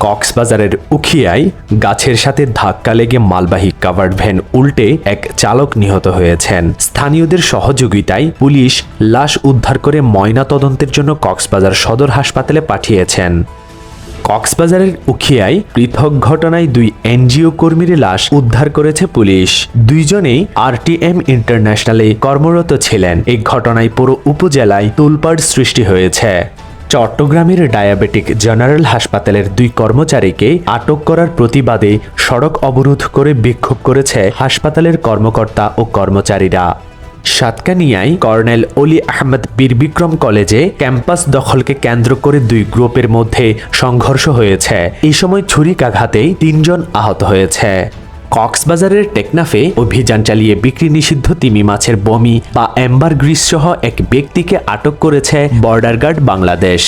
কক্সবাজারের উখিয়ায় গাছের সাথে ধাক্কা লেগে মালবাহী কাভার্ড ভ্যান উল্টে এক চালক নিহত হয়েছেন। স্থানীয়দের সহযোগিতায় পুলিশ লাশ উদ্ধার করে ময়না তদন্তের জন্য কক্সবাজার সদর হাসপাতালে পাঠিয়েছেন। কক্সবাজারের উখিয়ায় পৃথক ঘটনায় দুই এনজিও কর্মীর লাশ উদ্ধার করেছে পুলিশ। দুইজনেই আরটিএম ইন্টারন্যাশনালে কর্মরত ছিলেন। এই ঘটনায় পুরো উপজেলায় তুলপাড় সৃষ্টি হয়েছে। চট্টগ্রামের ডায়াবেটিক জেনারেল হাসপাতালের দুই কর্মচারীকে আটক করার প্রতিবাদে সড়ক অবরোধ করে বিক্ষোভ করেছে হাসপাতালের কর্মকর্তা ও কর্মচারীরা। সাতকানিয়ায় কর্নেল অলি আহমেদ বীরবিক্রম কলেজে ক্যাম্পাস দখলকে কেন্দ্র করে দুই গ্রুপের মধ্যে সংঘর্ষ হয়েছে। এই সময় ছুরিকাঘাতে তিনজন আহত হয়েছে। কক্সবাজারের টেকনাফে অভিযান চালিয়ে বিক্রি নিষিদ্ধ তিমি মাছের বমি বা অ্যাম্বার গ্রিস সহ এক ব্যক্তিকে আটক করেছে বর্ডার গার্ড বাংলাদেশ।